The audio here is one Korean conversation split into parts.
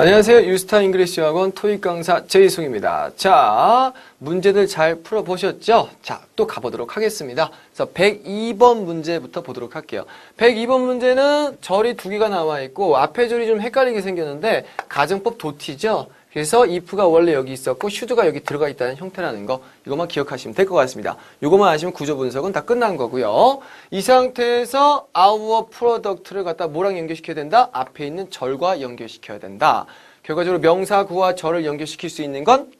안녕하세요. 유스타 잉글리시 학원 토익 강사 제이송입니다. 자, 문제들 잘 풀어보셨죠? 자, 또 가보도록 하겠습니다. 그래서 102번 문제부터 보도록 할게요. 102번 문제는 절이 두 개가 나와 있고 앞에 절이 좀 헷갈리게 생겼는데 가정법 도티죠? 그래서 if가 원래 여기 있었고 should가 여기 들어가 있다는 형태라는 거 이것만 기억하시면 될 것 같습니다. 이것만 아시면 구조 분석은 다 끝난 거고요. 이 상태에서 our product를 갖다 뭐랑 연결시켜야 된다? 앞에 있는 절과 연결시켜야 된다. 결과적으로 명사 구와 절을 연결시킬 수 있는 건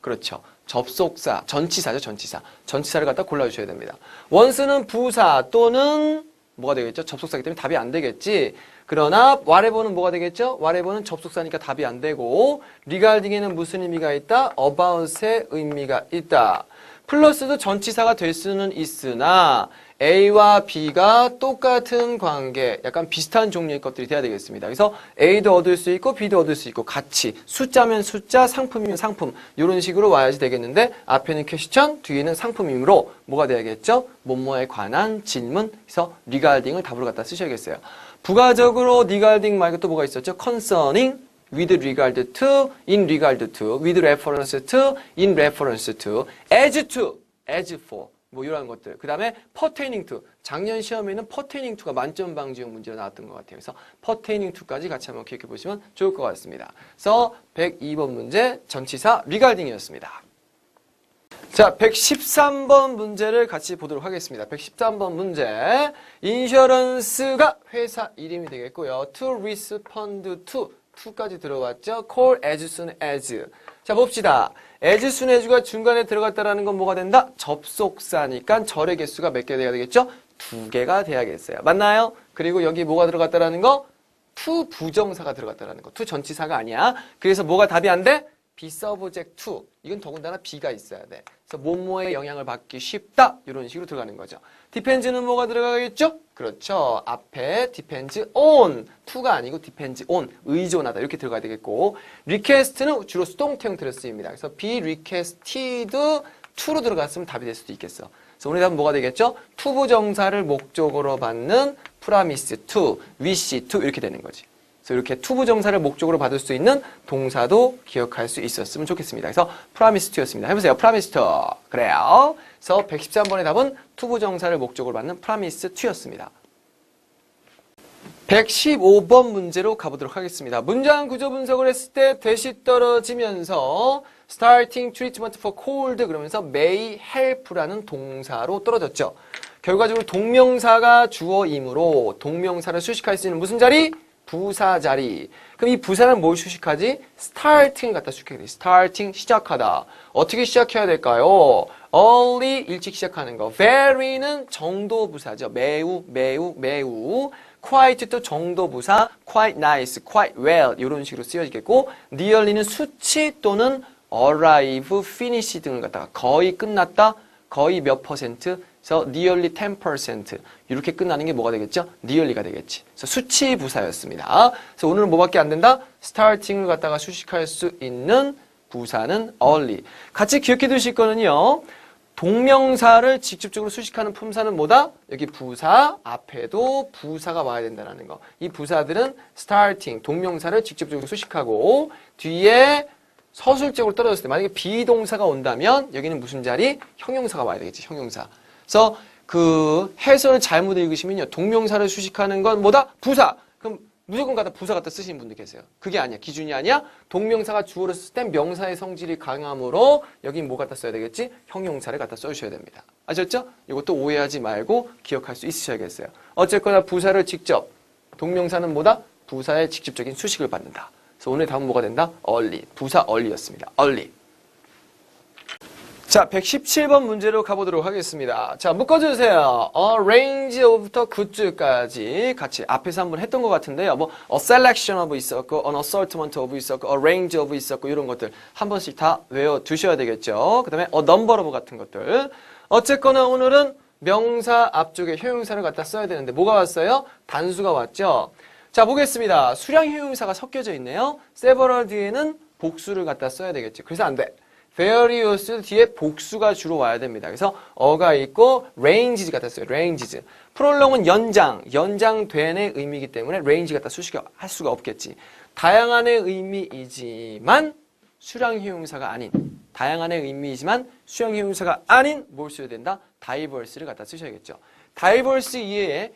그렇죠. 접속사, 전치사죠, 전치사. 전치사를 갖다 골라주셔야 됩니다. 원스는 부사 또는 뭐가 되겠죠? 접속사기 때문에 답이 안 되겠지. 그러나 whatever는 뭐가 되겠죠? whatever는 접속사니까 답이 안 되고 regarding에는 무슨 의미가 있다? about의 의미가 있다. 플러스도 전치사가 될 수는 있으나 A와 B가 똑같은 관계, 약간 비슷한 종류의 것들이 돼야 되겠습니다. 그래서 A도 얻을 수 있고 B도 얻을 수 있고 같이 숫자면 숫자, 상품이면 상품 이런 식으로 와야지 되겠는데 앞에는 퀘스천, 뒤에는 상품이므로 뭐가 돼야겠죠? 뭐뭐에 관한 질문, 그래서 regarding을 답으로 갖다 쓰셔야겠어요. 부가적으로 regarding 말고 또 뭐가 있었죠? concerning, with regard to, in regard to, with reference to, in reference to, as to, as for 뭐 이런 것들. 그 다음에 pertaining to. 작년 시험에는 pertaining to가 만점 방지용 문제로 나왔던 것 같아요. 그래서 pertaining to까지 같이 한번 기억해 보시면 좋을 것 같습니다. 그래서 102번 문제 전치사 regarding이었습니다. 자, 113번 문제를 같이 보도록 하겠습니다. 113번 문제. 인셔런스가 회사 이름이 되겠고요. to respond to. to까지 들어왔죠. call as soon as. 자, 봅시다. as soon as가 중간에 들어갔다라는 건 뭐가 된다? 접속사니까 절의 개수가 몇 개 돼야 되겠죠? 두 개가 돼야겠어요. 맞나요? 그리고 여기 뭐가 들어갔다라는 거? to 부정사가 들어갔다라는 거. to 전치사가 아니야. 그래서 뭐가 답이 안 돼? Be subject to. 이건 더군다나 be가 있어야 돼. 그래서 뭐뭐에 영향을 받기 쉽다. 이런 식으로 들어가는 거죠. depends는 뭐가 들어가겠죠? 그렇죠. 앞에 depends on. to가 아니고 depends on. 의존하다. 이렇게 들어가야 되겠고. request는 주로 수동태 형태로 쓰입니다. 그래서 be requested to로 들어갔으면 답이 될 수도 있겠어. 그래서 오늘 답은 뭐가 되겠죠? 투부 정사를 목적으로 받는 promise to, wish to 이렇게 되는 거지. 그래서 이렇게 투부 정사를 목적으로 받을 수 있는 동사도 기억할 수 있었으면 좋겠습니다. 그래서 promise to였습니다. 해보세요. promise to. 그래요. 그래서 113번의 답은 투부 정사를 목적으로 받는 promise to였습니다. 115번 문제로 가보도록 하겠습니다. 문장 구조 분석을 했을 때 대시 떨어지면서 starting treatment for cold 그러면서 may help라는 동사로 떨어졌죠. 결과적으로 동명사가 주어이므로 동명사를 수식할 수 있는 무슨 자리? 부사 자리. 그럼 이 부사는 뭘 수식하지? starting을 갖다 수식해야 돼. starting 시작하다. 어떻게 시작해야 될까요? early 일찍 시작하는 거. very는 정도 부사죠. 매우 매우 매우. quite 또 정도 부사. quite nice, quite well 이런 식으로 쓰여지겠고 nearly는 수치 또는 arrive, finish 등을 갖다가 거의 끝났다. 거의 몇 퍼센트? 그래서 nearly 10% 이렇게 끝나는 게 뭐가 되겠죠? nearly가 되겠지. 그래서 수치 부사였습니다. 그래서 오늘은 뭐밖에 안 된다? starting을 갖다가 수식할 수 있는 부사는 early. 같이 기억해 두실 거는요. 동명사를 직접적으로 수식하는 품사는 뭐다? 여기 부사 앞에도 부사가 와야 된다는 거. 이 부사들은 starting 동명사를 직접적으로 수식하고 뒤에 서술적으로 떨어졌을 때 만약에 비동사가 온다면 여기는 무슨 자리? 형용사가 와야 되겠지. 형용사. 그래서 그 해설을 잘못 읽으시면요. 동명사를 수식하는 건 뭐다? 부사. 그럼 무조건 갖다 부사 갖다 쓰시는 분들 계세요. 그게 아니야. 기준이 아니야. 동명사가 주어를 쓸 땐 명사의 성질이 강하므로 여기 뭐 갖다 써야 되겠지? 형용사를 갖다 써주셔야 됩니다. 아셨죠? 이것도 오해하지 말고 기억할 수 있으셔야겠어요. 어쨌거나 부사를 직접 동명사는 뭐다? 부사의 직접적인 수식을 받는다. 그래서 오늘 다음 뭐가 된다? early. 부사 early였습니다. early. 자, 117번 문제로 가보도록 하겠습니다. 자, 묶어주세요. A range of부터 굿즈까지 같이 앞에서 한번 했던 것 같은데요. 뭐, a selection of 있었고, an assortment of 있었고, a range of 있었고, 이런 것들 한 번씩 다 외워두셔야 되겠죠. 그 다음에 a number of 같은 것들. 어쨌거나 오늘은 명사 앞쪽에 효용사를 갖다 써야 되는데, 뭐가 왔어요? 단수가 왔죠. 자, 보겠습니다. 수량 효용사가 섞여져 있네요. several 뒤에는 복수를 갖다 써야 되겠지. 그래서 안 돼. various 뒤에 복수가 주로 와야 됩니다. 그래서 어가 있고 ranges 갖다 써요. ranges. 프롤롱은 연장, 연장된의 의미이기 때문에 range 갖다 수식할 수가 없겠지. 다양한의 의미이지만 수량형용사가 아닌 다양한의 의미이지만 수량형용사가 아닌 뭘 써야 된다? 다이버스를 갖다 쓰셔야겠죠. 다이버스 이외에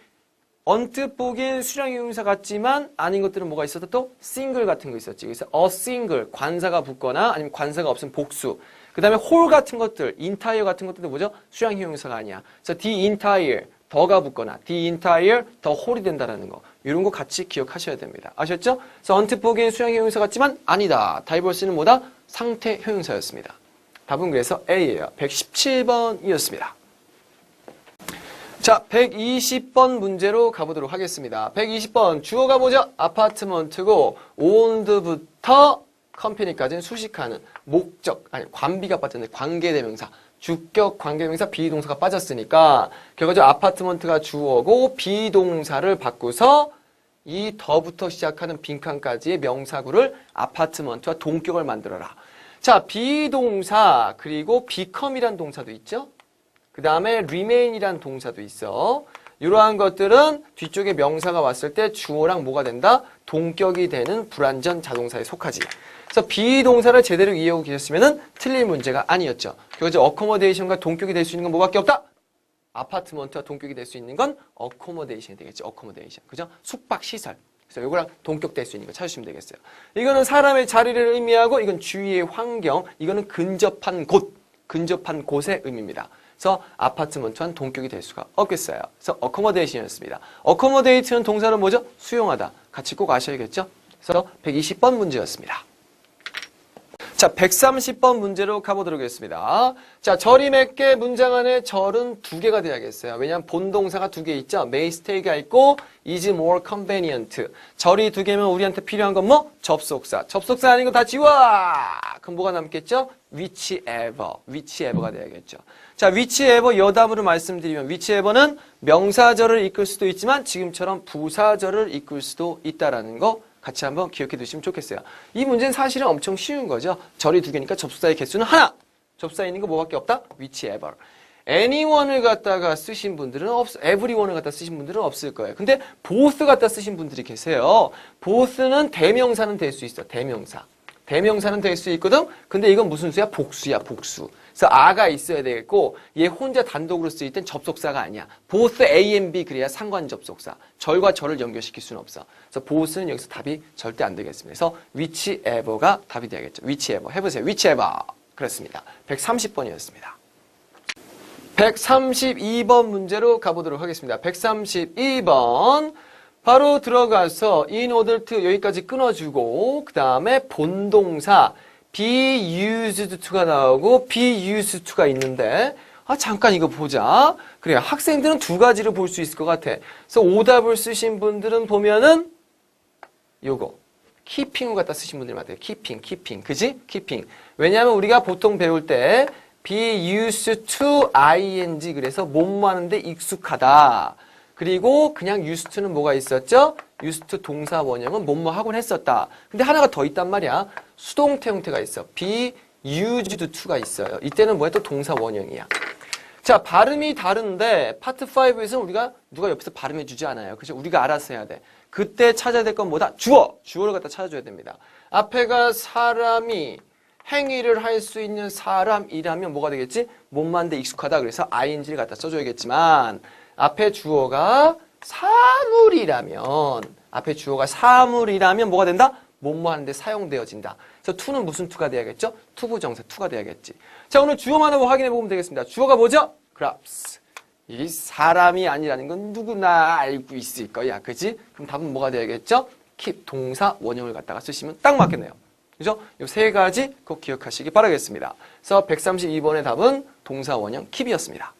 언뜻 보기엔 수량형용사 같지만 아닌 것들은 뭐가 있었다 또 싱글 같은 거 있었지. 그래서 a single 관사가 붙거나 아니면 관사가 없으면 복수. 그 다음에 whole 같은 것들, entire 같은 것들도 뭐죠? 수량형용사가 아니야. 그래서 the entire 더가 붙거나 the entire 더 whole이 된다라는 거. 이런 거 같이 기억하셔야 됩니다. 아셨죠? 그래서 언뜻 보기엔 수량형용사 같지만 아니다. 다이버스는 뭐다? 상태형용사였습니다. 답은 그래서 A예요. 117번이었습니다. 자, 120번 문제로 가보도록 하겠습니다. 120번 주어가 뭐죠? 아파트먼트고 온드부터 컴퍼니까지는 수식하는 목적, 아니 관비가 빠졌는데 관계대명사, 주격 관계대명사 비동사가 빠졌으니까 결과적으로 아파트먼트가 주어고 비동사를 바꾸서 이 더부터 시작하는 빈칸까지의 명사구를 아파트먼트와 동격을 만들어라. 자, 비동사 그리고 becom이란 동사도 있죠? 그 다음에 remain이란 동사도 있어. 이러한 것들은 뒤쪽에 명사가 왔을 때 주어랑 뭐가 된다? 동격이 되는 불완전 자동사에 속하지. 그래서 비동사를 제대로 이해하고 계셨으면 틀릴 문제가 아니었죠. 그래서 accommodation과 동격이 될 수 있는 건 뭐밖에 없다? 아파트먼트와 동격이 될 수 있는 건 accommodation이 되겠죠. accommodation. 그죠? 숙박 시설. 그래서 이거랑 동격될 수 있는 거 찾으시면 되겠어요. 이거는 사람의 자리를 의미하고 이건 주위의 환경, 이거는 근접한 곳, 근접한 곳의 의미입니다. 그래서 아파트먼트와는 동격이 될 수가 없겠어요. 그래서 accommodation이었습니다. accommodate는 동사는 뭐죠? 수용하다. 같이 꼭 아셔야겠죠? 그래서 120번 문제였습니다. 자, 130번 문제로 가보도록 하겠습니다. 자, 절이 몇 개, 문장 안에 절은 두 개가 돼야겠어요. 왜냐하면 본동사가 두 개 있죠. may stay가 있고 is more convenient. 절이 두 개면 우리한테 필요한 건 뭐? 접속사. 접속사 아닌 거 다 지워! 그럼 뭐가 남겠죠? whichever. whichever가 돼야겠죠. 자, whichever 여담으로 말씀드리면 whichever는 명사절을 이끌 수도 있지만 지금처럼 부사절을 이끌 수도 있다라는 거 같이 한번 기억해 두시면 좋겠어요. 이 문제는 사실은 엄청 쉬운 거죠. 절이 두 개니까 접속사의 개수는 하나. 접속사에 있는 거 뭐밖에 없다? whichever. anyone을 갖다가 쓰신 분들은 없, everyone을 갖다 쓰신 분들은 없을 거예요. 근데 both 갖다 쓰신 분들이 계세요. both는 대명사는 될 수 있어. 대명사. 대명사는 될 수 있거든. 근데 이건 무슨 수야? 복수야, 복수. 그래서 아가 있어야 되겠고 얘 혼자 단독으로 쓰일 땐 접속사가 아니야. both A and B 그래야 상관 접속사. 절과 절을 연결시킬 수는 없어. 그래서 both는 여기서 답이 절대 안 되겠습니다. 그래서 whichever가 답이 되겠죠. whichever 해보세요. whichever 그렇습니다. 130번이었습니다. 132번 문제로 가보도록 하겠습니다. 132번 바로 들어가서 in order to 여기까지 끊어주고 그 다음에 본동사 be used to가 나오고 be used to가 있는데 아 잠깐 이거 보자. 그래요. 학생들은 두 가지로 볼수 있을 것 같아. 그래서 오답을 쓰신 분들은 보면은 요거 keeping을 갖다 쓰신 분들이 많아요. keeping, keeping. 그지? keeping. 왜냐하면 우리가 보통 배울 때 be used to ing 그래서 뭐뭐 하는데 익숙하다. 그리고 그냥 used to는 뭐가 있었죠? used 동사 원형은 뭐뭐 하곤 했었다. 근데 하나가 더 있단 말이야. 수동태 형태가 있어. be used to가 있어요. 이때는 뭐야? 또 동사 원형이야. 자, 발음이 다른데 파트 5에서는 우리가 누가 옆에서 발음해 주지 않아요. 그죠? 우리가 알아서 해야 돼. 그때 찾아야 될 건 뭐다? 주어. 주어를 갖다 찾아줘야 됩니다. 앞에가 사람이 행위를 할 수 있는 사람이라면 뭐가 되겠지? 몸만 데 익숙하다. 그래서 ing를 갖다 써줘야겠지만 앞에 주어가 사물이라면 앞에 주어가 사물이라면 뭐가 된다? 뭐뭐 하는데 사용되어진다. 그래서 to는 무슨 to가 돼야겠죠? 투부정사 to가 돼야겠지. 자, 오늘 주어만 한번 확인해 보면 되겠습니다. 주어가 뭐죠? grabs. 이 사람이 아니라는 건 누구나 알고 있을 거야. 그지? 그럼 답은 뭐가 돼야겠죠? keep 동사 원형을 갖다가 쓰시면 딱 맞겠네요. 그죠? 이 세 가지 꼭 기억하시기 바라겠습니다. 그래서 132번의 답은 동사 원형 keep이었습니다.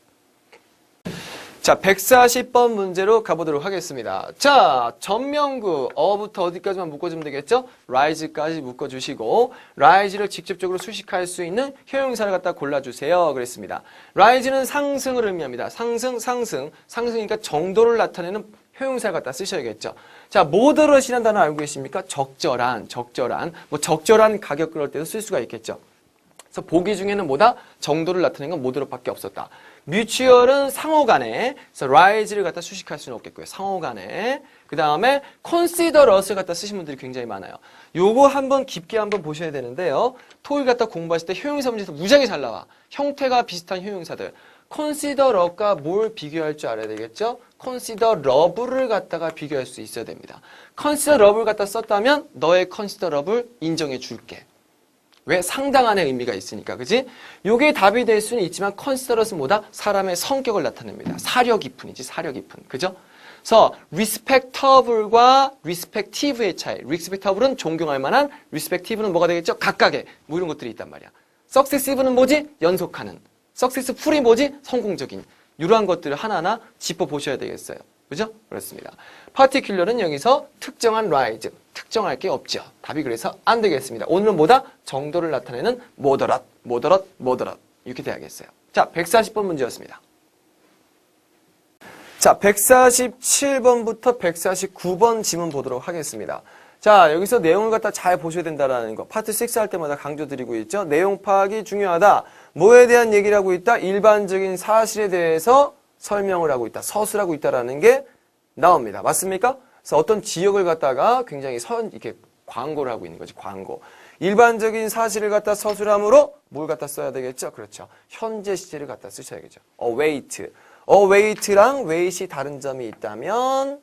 자, 140번 문제로 가보도록 하겠습니다. 자, 전명구 어부터 어디까지만 묶어주면 되겠죠? rise까지 묶어주시고 rise를 직접적으로 수식할 수 있는 효용사를 갖다 골라주세요. 그랬습니다. rise는 상승을 의미합니다. 상승, 상승, 상승이니까 정도를 나타내는 효용사를 갖다 쓰셔야겠죠. 자, moderate 이라는 단어 알고 계십니까? 적절한, 적절한, 뭐 적절한 가격 그럴 때도 쓸 수가 있겠죠. 그래서 보기 중에는 뭐다? 정도를 나타내는 건 모드럽밖에 없었다. 뮤추얼은 상호 간에, 그래서 rise를 갖다 수식할 수는 없겠고요. 상호 간에. 그 다음에 considerus를 갖다 쓰신 분들이 굉장히 많아요. 요거 한번 깊게 한번 보셔야 되는데요. 토익 갖다 공부하실 때 효용사 문제에서 무지하게 잘 나와. 형태가 비슷한 효용사들. considerup과 뭘 비교할 줄 알아야 되겠죠? considerable을 갖다가 비교할 수 있어야 됩니다. considerable 갖다 썼다면 너의 considerable 인정해 줄게. 왜? 상당한의 의미가 있으니까, 그지? 요게 답이 될 수는 있지만, considerous는 뭐다? 사람의 성격을 나타냅니다. 사려 깊은이지, 사려 깊은. 그죠? 그래서, respectable과 respective의 차이. respectable은 존경할 만한, respective는 뭐가 되겠죠? 각각의, 뭐 이런 것들이 있단 말이야. successive는 뭐지? 연속하는. successful이 뭐지? 성공적인. 이러한 것들을 하나하나 짚어보셔야 되겠어요. 그죠? 그렇습니다. particular는 여기서 특정한 rise, 특정할 게 없죠. 답이 그래서 안 되겠습니다. 오늘은 뭐다? 정도를 나타내는 moderate, moderate, moderate. 이렇게 돼야겠어요. 자, 140번 문제였습니다. 자, 147번부터 149번 지문 보도록 하겠습니다. 자, 여기서 내용을 갖다 잘 보셔야 된다라는 거. 파트 6 할 때마다 강조드리고 있죠. 내용 파악이 중요하다. 뭐에 대한 얘기를 하고 있다? 일반적인 사실에 대해서 설명을 하고 있다. 서술하고 있다라는 게 나옵니다. 맞습니까? 그래서 어떤 지역을 갖다가 굉장히 선, 이렇게 광고를 하고 있는 거지, 광고. 일반적인 사실을 갖다 서술함으로 뭘 갖다 써야 되겠죠? 그렇죠. 현재 시제를 갖다 쓰셔야겠죠. await. await랑 wait이 다른 점이 있다면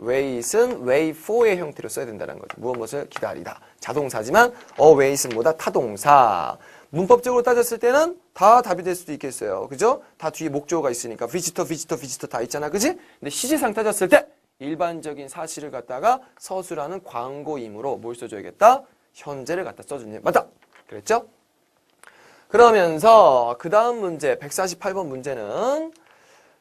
wait은 wait for의 형태로 써야 된다는 거죠. 무엇 무엇을 기다리다. 자동사지만 await은 뭐다? 타동사. 문법적으로 따졌을 때는 다 답이 될 수도 있겠어요. 그죠? 다 뒤에 목적어가 있으니까 visitor, visitor, visitor 다 있잖아. 그지? 근데 시제상 따졌을 때 일반적인 사실을 갖다가 서술하는 광고이므로 뭘 써줘야겠다? 현재를 갖다 써주는 맞다. 그랬죠? 그러면서 그 다음 문제 148번 문제는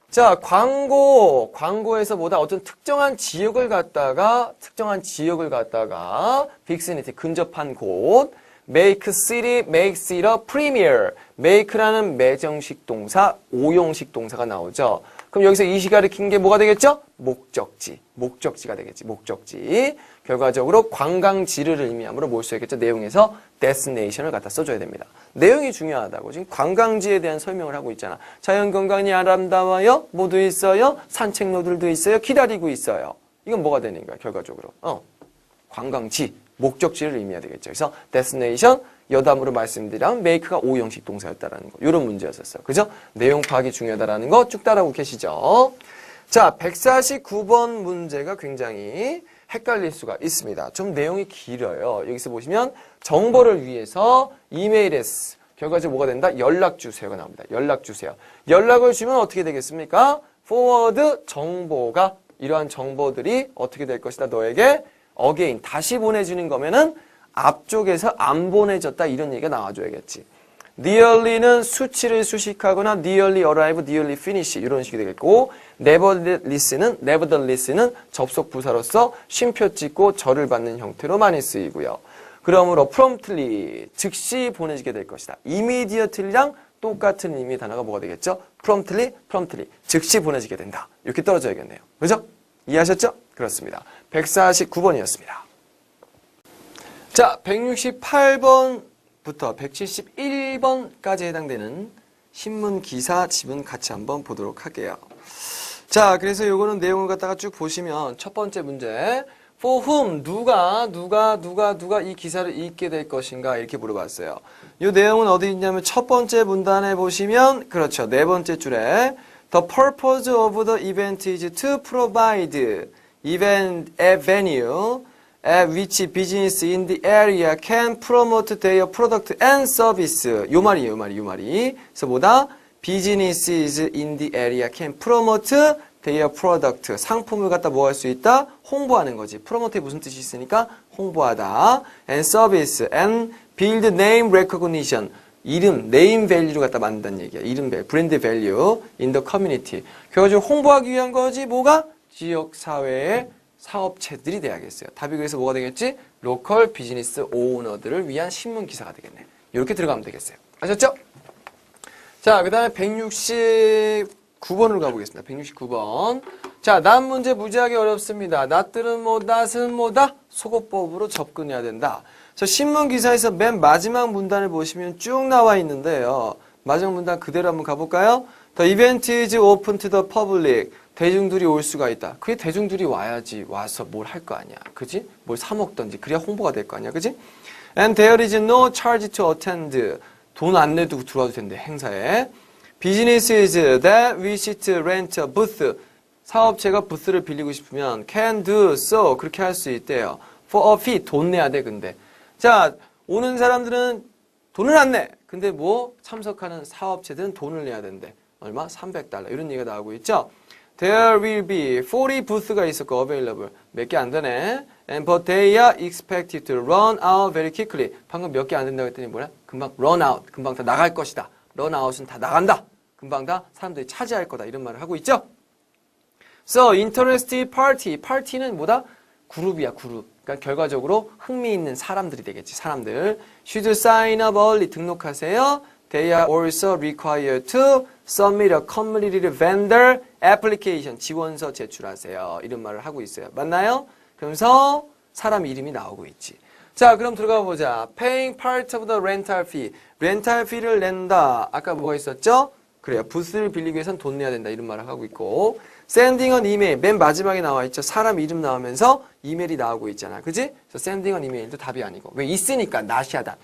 자, 광고, 광고에서 보다 어떤 특정한 지역을 갖다가, 특정한 지역을 갖다가, 빅시니티, 근접한 곳, make city, make a premier. make라는 매정식 동사, 오용식 동사가 나오죠. 그럼 여기서 이 시가를 킨게 뭐가 되겠죠? 목적지. 목적지가 되겠지. 목적지. 결과적으로 관광지를 의미하므로 뭘 써야겠죠? 내용에서 destination을 갖다 써줘야 됩니다. 내용이 중요하다고. 지금 관광지에 대한 설명을 하고 있잖아. 자연관광이 아름다워요? 모두 있어요? 산책로들도 있어요? 기다리고 있어요. 이건 뭐가 되는 거야, 결과적으로? 어. 관광지, 목적지를 의미해야 되겠죠. 그래서 destination, 여담으로 말씀드리면 make가 오 형식 동사였다라는 거. 이런 문제였었어요. 그죠? 내용 파악이 중요하다라는 거 쭉 따라오고 계시죠? 자, 149번 문제가 굉장히 헷갈릴 수가 있습니다. 좀 내용이 길어요. 여기서 보시면 정보를 위해서 이메일에서 결과적으로 뭐가 된다? 연락 주세요가 나옵니다. 연락 주세요. 연락을 주면 어떻게 되겠습니까? forward 정보가 이러한 정보들이 어떻게 될 것이다. 너에게 again 다시 보내주는 거면은 앞쪽에서 안 보내졌다 이런 얘기가 나와줘야겠지. nearly는 수치를 수식하거나 nearly arrive, nearly finish 이런 식이 되겠고 nevertheless는 nevertheless는 접속 부사로서 쉼표 찍고 절을 받는 형태로 많이 쓰이고요. 그러므로 promptly 즉시 보내지게 될 것이다. immediately랑 똑같은 의미의 단어가 뭐가 되겠죠? promptly, promptly 즉시 보내지게 된다. 이렇게 떨어져야겠네요. 그죠? 이해하셨죠? 그렇습니다. 149번이었습니다. 자, 168번부터 171번까지 해당되는 신문 기사 지문 같이 한번 보도록 할게요. 자, 그래서 요거는 내용을 갖다가 쭉 보시면 첫 번째 문제. For whom 누가 누가 누가 누가 이 기사를 읽게 될 것인가 이렇게 물어봤어요. 이 내용은 어디 있냐면 첫 번째 문단에 보시면 그렇죠. 네 번째 줄에 The purpose of the event is to provide event a venue at which business in the area can promote their product and service. 요 말이에요, 요 말이, 요 말이. 그래서 뭐다? businesses in the area can promote their product. 상품을 갖다 뭐 할 수 있다? 홍보하는 거지. promote에 무슨 뜻이 있으니까 홍보하다. and service and build name recognition. 이름, 네임 밸류를 갖다 만든다는 얘기야. 이름 밸, 브랜드 밸류 in the community. 결과적으로 홍보하기 위한 거지 뭐가? 지역 사회의 사업체들이 돼야겠어요. 답이 그래서 뭐가 되겠지? 로컬 비즈니스 오너들을 위한 신문 기사가 되겠네. 이렇게 들어가면 되겠어요. 아셨죠? 자, 그 다음에 169번으로 가보겠습니다. 169번. 자, 난 문제 무지하게 어렵습니다. 낫들은 뭐, 낫은 뭐다? 속어법으로 접근해야 된다. 저 신문 기사에서 맨 마지막 문단을 보시면 쭉 나와 있는데요. 마지막 문단 그대로 한번 가볼까요? The event is open to the public. 대중들이 올 수가 있다. 그게 대중들이 와야지 와서 뭘 할 거 아니야. 그지? 뭘 사 먹던지 그래야 홍보가 될 거 아니야. 그지? And there is no charge to attend. 돈 안 내도 들어와도 된대 행사에. Businesses that wish to rent a booth. 사업체가 부스를 빌리고 싶으면 can do so 그렇게 할 수 있대요. For a fee 돈 내야 돼 근데. 자 오는 사람들은 돈을 안 내. 근데 뭐 참석하는 사업체들은 돈을 내야 된대. 얼마? 300달러 이런 얘기가 나오고 있죠. There will be 40 부스가 있었고 available 몇 개 안 되네. And but they are expected to run out very quickly. 방금 몇 개 안 된다고 했더니 뭐야? 금방 run out. 금방 다 나갈 것이다. run out은 다 나간다. 금방 다 사람들이 차지할 거다. 이런 말을 하고 있죠. So interested party. party는 뭐다? 그룹이야, 그룹. 그러니까 결과적으로 흥미 있는 사람들이 되겠지. 사람들. Should sign up early. 등록하세요. They are also required to submit a completed vendor application. 지원서 제출하세요. 이런 말을 하고 있어요. 맞나요? 그러면서 사람 이름이 나오고 있지. 자, 그럼 들어가 보자. Paying part of the rental fee. 렌탈 fee를 낸다. 아까 뭐가 있었죠? 그래요. 부스를 빌리기 위해선 돈 내야 된다. 이런 말을 하고 있고. sending an email. 맨 마지막에 나와 있죠. 사람 이름 나오면서 이메일이 나오고 있잖아. 그지? 그래서 sending an email도 답이 아니고. 왜? 있으니까. not이하다.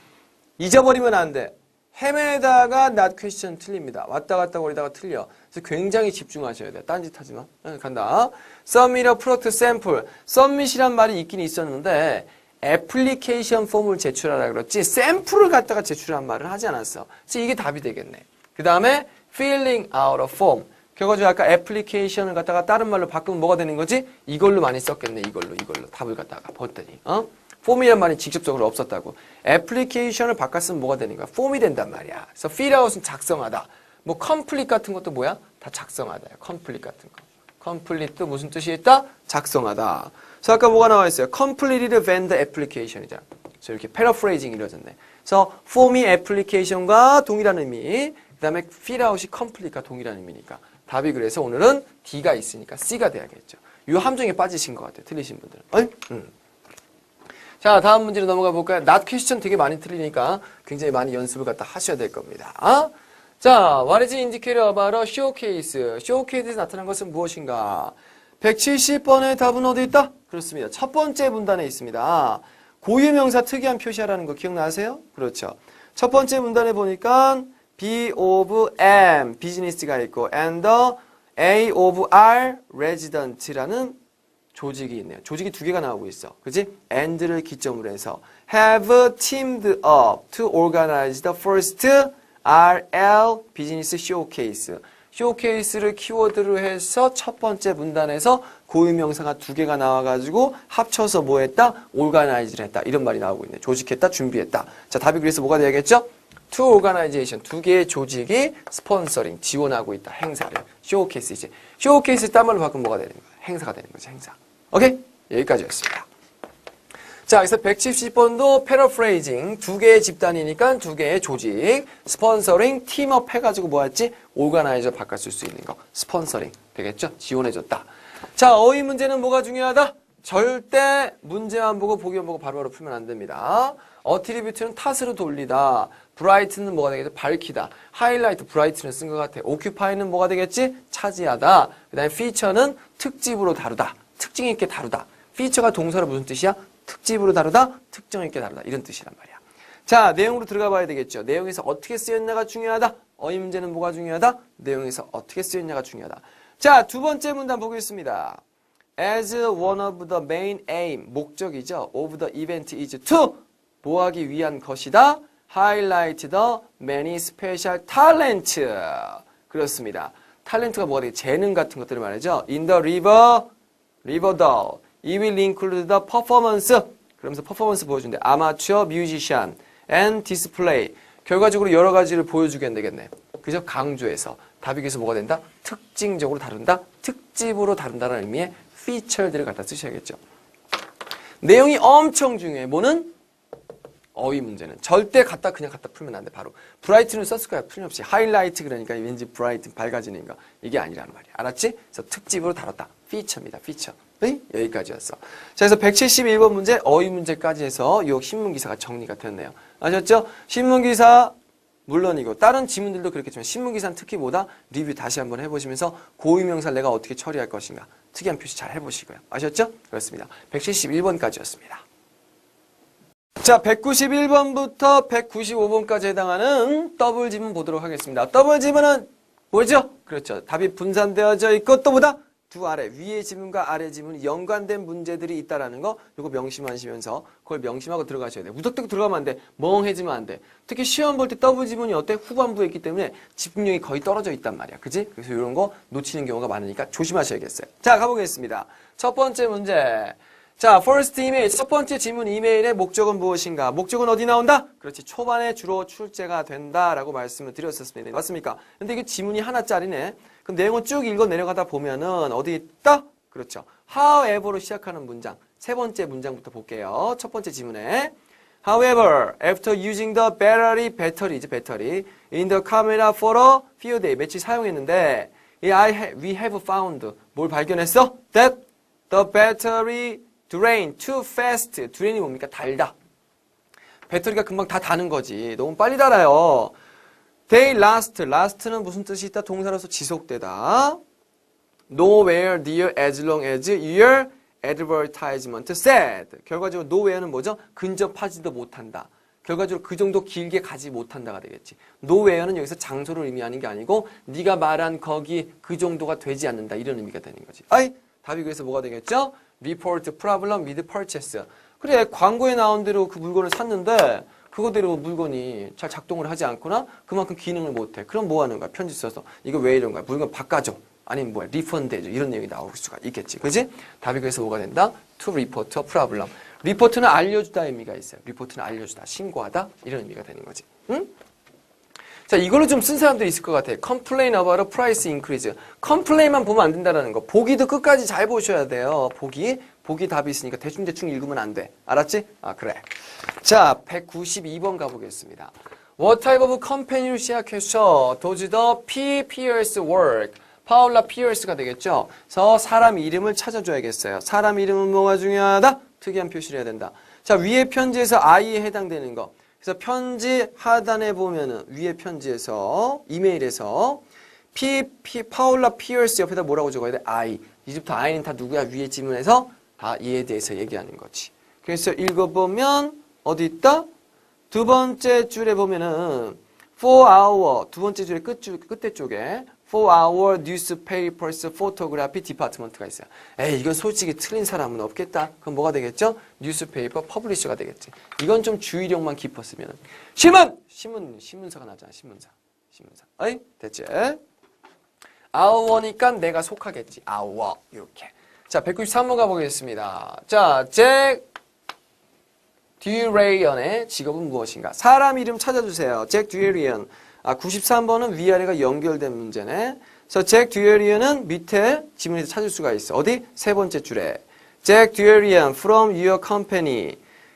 잊어버리면 안 돼. 헤매다가 not question 틀립니다. 왔다 갔다 거리다가 틀려. 그래서 굉장히 집중하셔야 돼. 딴짓 하지 마. 응, 간다. submit a product sample. submit이란 말이 있긴 있었는데 애플리케이션 폼을 제출하라 그랬지 샘플을 갖다가 제출한 말을 하지 않았어. 그래서 이게 답이 되겠네. 그 다음에 filling out a form. 결과적으로 아까 애플리케이션을 갖다가 다른 말로 바꾸면 뭐가 되는 거지? 이걸로 많이 썼겠네. 이걸로 이걸로 답을 갖다가 봤더니 어? 폼이란 말이 직접적으로 없었다고. 애플리케이션을 바꿨으면 뭐가 되는 거야? 폼이 된단 말이야. 그래서 fill out은 작성하다. 뭐 complete 같은 것도 뭐야? 다 작성하다. complete 같은 거. complete도 무슨 뜻이 있다? 작성하다. 그래서 아까 뭐가 나와 있어요? completed vendor application이잖아. 그래서 이렇게 paraphrasing 이루어졌네. 그래서 form이 application과 동일한 의미, 그 다음에 fill out이 complete과 동일한 의미니까. 답이 그래서 오늘은 D가 있으니까 C가 돼야겠죠. 이 함정에 빠지신 것 같아요. 틀리신 분들은. 어이? 음. 자, 다음 문제로 넘어가 볼까요? not question 되게 많이 틀리니까 굉장히 많이 연습을 갖다 하셔야 될 겁니다. 아? 자, what is indicator about a showcase? showcase에서 나타난 것은 무엇인가? 170번의 답은 어디 있다? 그렇습니다. 첫 번째 문단에 있습니다. 고유명사 특이한 표시하라는 거 기억나세요? 그렇죠. 첫 번째 문단에 보니까 B of M, 비즈니스가 있고 and the A of R, resident라는 조직이 있네요. 조직이 두 개가 나오고 있어. 그지? and를 기점으로 해서 have teamed up to organize the first RL 비즈니스 쇼케이스. 쇼케이스를 키워드로 해서 첫 번째 문단에서 고유명사가 두 개가 나와가지고 합쳐서 뭐 했다? organize를 했다. 이런 말이 나오고 있네. 조직했다, 준비했다. 자, 답이 그래서 뭐가 돼야겠죠? two organization, 두 개의 조직이 스폰서링, 지원하고 있다. 행사를. 쇼케이스 이제. 쇼케이스 딴 말로 바꾸면 뭐가 되는 거야? 행사가 되는 거지, 행사. 오케이? 여기까지였습니다. 자, 그래서 170번도 패러프레이징 두 개의 집단이니까 두 개의 조직 스폰서링 팀업 해가지고 뭐였지? 오가나이저 바꿨을 수 있는 거 스폰서링 되겠죠? 지원해줬다. 자, 어휘 문제는 뭐가 중요하다? 절대 문제만 보고 보기만 보고 바로바로 풀면 안 됩니다. 어트리뷰트는 탓으로 돌리다. 브라이트는 뭐가 되겠지? 밝히다. 하이라이트, 브라이트는 쓴 것 같아. 오큐파이는 뭐가 되겠지? 차지하다. 그 다음에 피처는 특집으로 다루다. 특징 있게 다루다. 피처가 동사로 무슨 뜻이야? 특집으로 다루다, 특정 있게 다루다 이런 뜻이란 말이야. 자, 내용으로 들어가 봐야 되겠죠. 내용에서 어떻게 쓰였냐가 중요하다. 어휘 문제는 뭐가 중요하다? 내용에서 어떻게 쓰였냐가 중요하다. 자, 두 번째 문단 보겠습니다. As one of the main aim, 목적이죠. of the event is to 뭐하기 위한 것이다. highlight the many special talent. 그렇습니다. 탤런트가 뭐가 되게 재능 같은 것들을 말이죠. In the river, It will include the performance. 그러면서 퍼포먼스 보여준대. 아마추어 뮤지션 and display. 결과적으로 여러 가지를 보여주게 되겠네. 그죠? 강조해서. 답이 그래서 뭐가 된다? 특징적으로 다룬다? 특집으로 다룬다는 의미의 feature들을 갖다 쓰셔야겠죠. 내용이 엄청 중요해. 뭐는? 어휘 문제는. 절대 갖다 그냥 갖다 풀면 안 돼. 바로. 브라이트는 썼을 거야. 틀림없이. 하이라이트 그러니까 왠지 브라이트 밝아지는 거. 이게 아니란 말이야. 알았지? 그래서 특집으로 다뤘다. 피처입니다. 피처. 네? 여기까지였어. 자, 그래서 171번 문제, 어휘 문제까지 해서 요 신문 기사가 정리가 됐네요. 아셨죠? 신문 기사, 물론이고, 다른 지문들도 그렇겠지만, 신문기사는 특히 뭐다? 리뷰 다시 한번 해보시면서, 고유명사를 내가 어떻게 처리할 것인가. 특이한 표시 잘 해보시고요. 아셨죠? 그렇습니다. 171번까지였습니다. 자, 191번부터 195번까지 해당하는 더블 지문 보도록 하겠습니다. 더블 지문은 뭐죠? 그렇죠. 답이 분산되어져 있고 또 보다 두 아래 위의 지문과 아래 지문이 연관된 문제들이 있다라는 거 이거 명심하시면서 그걸 명심하고 들어가셔야 돼요. 무턱대고 들어가면 안 돼. 멍해지면 안 돼. 특히 시험 볼 때 더블 지문이 어때? 후반부에 있기 때문에 집중력이 거의 떨어져 있단 말이야. 그지? 그래서 이런 거 놓치는 경우가 많으니까 조심하셔야겠어요. 자, 가보겠습니다. 첫 번째 문제. 자, first email, 첫 번째 지문 이메일의 목적은 무엇인가? 목적은 어디 나온다? 그렇지, 초반에 주로 출제가 된다라고 말씀을 드렸었습니다. 맞습니까? 근데 이게 지문이 하나짜리네. 그럼 내용을 쭉 읽어 내려가다 보면은 어디 있다? 그렇죠. however로 시작하는 문장. 세 번째 문장부터 볼게요. 첫 번째 지문에. However, after using the battery, 배터리, 이제 배터리, in the camera for a few days, 며칠 사용했는데, 이 I ha- we have found, 뭘 발견했어? That the battery drain too fast. drain이 뭡니까? 달다. 배터리가 금방 다 다는 거지. 너무 빨리 달아요. They last. last는 무슨 뜻이 있다? 동사로서 지속되다. Nowhere near as long as your advertisement said. 결과적으로 nowhere는 뭐죠? 근접하지도 못한다. 결과적으로 그 정도 길게 가지 못한다가 되겠지. nowhere는 여기서 장소를 의미하는 게 아니고 네가 말한 거기 그 정도가 되지 않는다 이런 의미가 되는 거지. 아이 답이 그래서 뭐가 되겠죠? Report problem with purchase. 그래 광고에 나온 대로 그 물건을 샀는데 그거대로 물건이 잘 작동을 하지 않거나 그만큼 기능을 못해. 그럼 뭐 하는 거야? 편지 써서 이거 왜 이런 거야? 물건 바꿔줘. 아니면 뭐야? 리펀드 해줘. 이런 내용이 나올 수가 있겠지. 그지? 답이 그래서 뭐가 된다? to report a problem. 리포트는 알려주다 의미가 있어요. 리포트는 알려주다, 신고하다 이런 의미가 되는 거지. 응? 자, 이걸로 좀 쓴 사람들이 있을 것 같아. complain about a price increase. complain만 보면 안 된다는 거. 보기도 끝까지 잘 보셔야 돼요. 보기. 보기 답이 있으니까 대충대충 읽으면 안 돼. 알았지? 아, 그래. 자, 192번 가보겠습니다. What type of company를 시작해서 does the P. Pierce work? 파울라 피어스가 되겠죠. 그래서 사람 이름을 찾아줘야겠어요. 사람 이름은 뭐가 중요하다? 특이한 표시를 해야 된다. 자, 위에 편지에서 I에 해당되는 거. 그래서 편지 하단에 보면은 위에 편지에서 이메일에서 P, P 파울라 피어스 옆에다 뭐라고 적어야 돼? I. 이제부터 I는 다 누구야? 위에 지문에서 다 이에 대해서 얘기하는 거지. 그래서 읽어보면 어디 있다? 두 번째 줄에 보면은 for our 두 번째 줄의 끝 줄, 끝에 쪽에 for our newspapers photography department가 있어요. 에이 이건 솔직히 틀린 사람은 없겠다. 그럼 뭐가 되겠죠? newspaper publisher가 되겠지. 이건 좀 주의력만 깊었으면 신문 신문 신문사가 나잖아 신문사 신문사. 어이 됐지? our,니까 내가 속하겠지. our 이렇게. 자 193번 가보겠습니다. 자 잭 듀레이언의 직업은 무엇인가? 사람 이름 찾아주세요. 잭 듀레이언. 아, 93번은 위아래가 연결된 문제네. 그래서 잭 듀레이언은 밑에 지문에서 찾을 수가 있어. 어디? 세 번째 줄에. 잭 듀레이언 from your company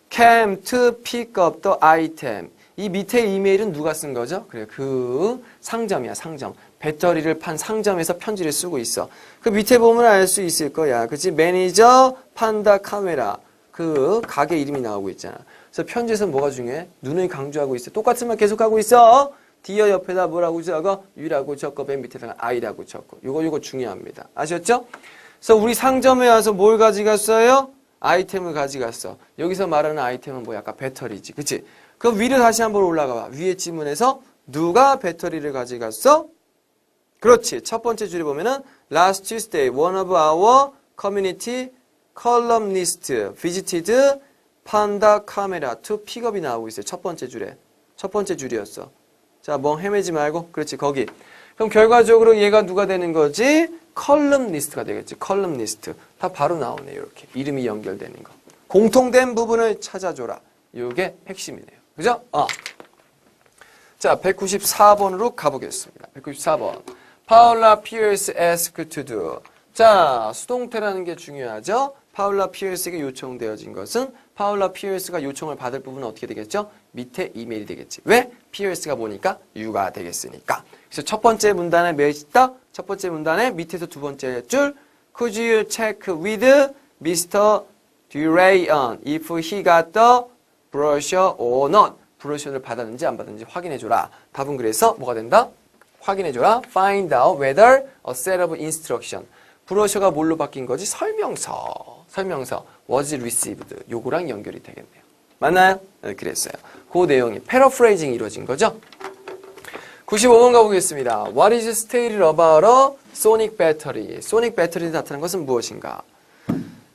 came to pick up the item. 이 밑에 이메일은 누가 쓴 거죠? 그래, 그 상점이야, 상점. 배터리를 판 상점에서 편지를 쓰고 있어. 그 밑에 보면 알 수 있을 거야. 그치? 매니저 판다 카메라. 그 가게 이름이 나오고 있잖아. 그래서 편지에서 뭐가 중요해? 눈을 강조하고 있어. 똑같은 말 계속하고 있어. 디어 옆에다 뭐라고 적어? 유라고 적고 맨 밑에다가 아이라고 적고. 요거 요거 중요합니다. 아셨죠? 그래서 우리 상점에 와서 뭘 가져갔어요? 아이템을 가져갔어. 여기서 말하는 아이템은 뭐야? 아까 배터리지. 그치? 그럼 위로 다시 한번 올라가 봐. 위에 지문에서 누가 배터리를 가져갔어? 그렇지. 첫 번째 줄에 보면은 last Tuesday one of our community columnist visited panda camera to pickup이 나오고 있어요. 첫 번째 줄에. 첫 번째 줄이었어. 자, 멍 헤매지 말고. 그렇지. 거기. 그럼 결과적으로 얘가 누가 되는 거지? 컬럼니스트가 되겠지. 컬럼니스트. 다 바로 나오네. 이렇게. 이름이 연결되는 거. 공통된 부분을 찾아줘라. 이게 핵심이네요. 그죠? 어. 자, 194번으로 가보겠습니다. 194번. 파울라 피어스 ask to do. 자, 수동태라는 게 중요하죠? 파울라 피어스에게 요청되어진 것은 파울라 피어스가 요청을 받을 부분은 어떻게 되겠죠? 밑에 이메일이 되겠지. 왜? 피어스가 뭐니까? 유가 되겠으니까. 그래서 첫 번째 문단에 몇 있다? 첫 번째 문단에 밑에서 두 번째 줄 Could you check with Mr. Durayan if he got the brochure or not? 브로셔를 받았는지 안 받았는지 확인해줘라. 답은 그래서 뭐가 된다? 확인해줘라. Find out whether a set of instruction. 브로셔가 뭘로 바뀐 거지? 설명서. 설명서. Was received. 요거랑 연결이 되겠네요. 맞나요? 네, 그랬어요. 그 내용이 패러프레이징이 이루어진 거죠? 95번 가보겠습니다. What is stated about a sonic battery? sonic battery에 나타난 것은 무엇인가?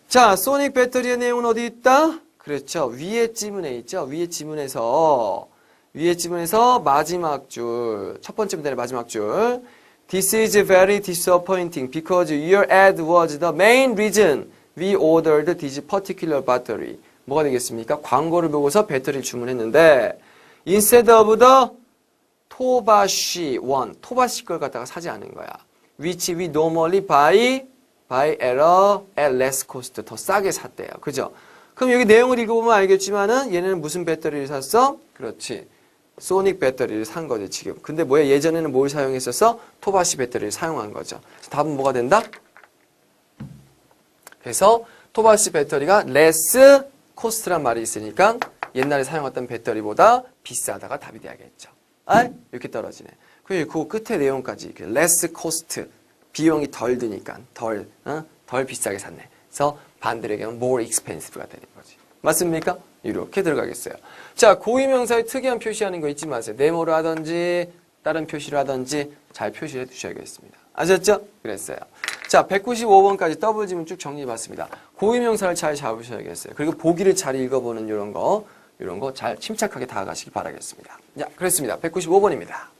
자, 소닉 배터리의 내용은 어디 있다? 그렇죠. 위에 지문에 있죠. 위에 지문에서 위에 지문에서 마지막 줄, 첫 번째 문단의 마지막 줄. This is very disappointing because your ad was the main reason we ordered this particular battery. 뭐가 되겠습니까? 광고를 보고서 배터리를 주문했는데 instead of the 토바시 원, 토바시 걸 갖다가 사지 않은 거야. Which we normally buy by a at less cost. 더 싸게 샀대요. 그죠? 그럼 여기 내용을 읽어보면 알겠지만은 얘네는 무슨 배터리를 샀어? 그렇지. 소닉 배터리를 산 거지 지금. 근데 뭐야 예전에는 뭘 사용했었어? 토바시 배터리를 사용한 거죠. 답은 뭐가 된다? 그래서 토바시 배터리가 less cost란 말이 있으니까 옛날에 사용했던 배터리보다 비싸다가 답이 돼야겠죠. 아? 이렇게 떨어지네. 그리고 그 끝에 내용까지 less cost 비용이 덜 드니까 덜, 어? 덜 비싸게 샀네. 그래서 반대로 얘기하면 more expensive가 되는 거지. 맞습니까? 이렇게 들어가겠어요. 자, 고유명사의 특이한 표시하는 거 잊지 마세요. 네모로 하든지 다른 표시를 하든지 잘 표시해 두셔야겠습니다. 아셨죠? 그랬어요. 자, 195번까지 더블 지문 쭉 정리해봤습니다. 고유명사를 잘 잡으셔야겠어요. 그리고 보기를 잘 읽어보는 이런 거, 이런 거 잘 침착하게 다가가시기 바라겠습니다. 자, 그랬습니다. 195번입니다.